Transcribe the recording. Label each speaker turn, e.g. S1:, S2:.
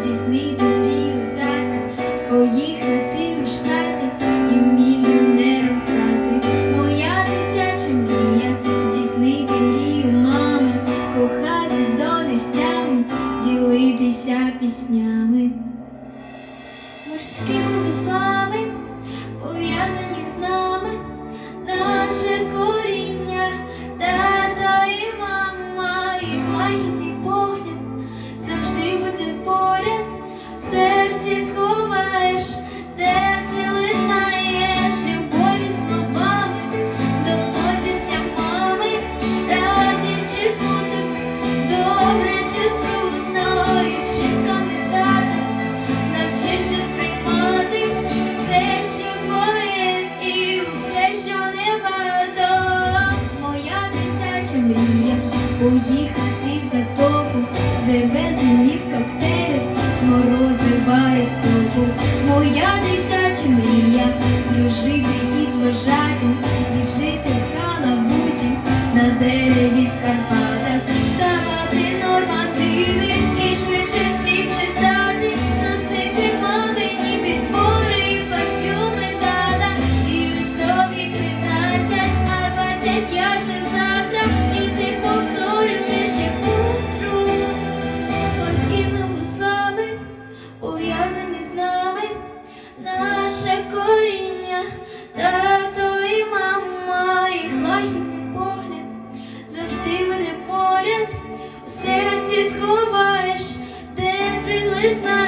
S1: здійснити мрію так, поїхати у штати і мільйонером стати. Моя дитяча мрія, здійснити мрію мами, кохати до нестями, ділитися піснями. Морськими післами пов'язані з нами. Поїхати в затон. Krishna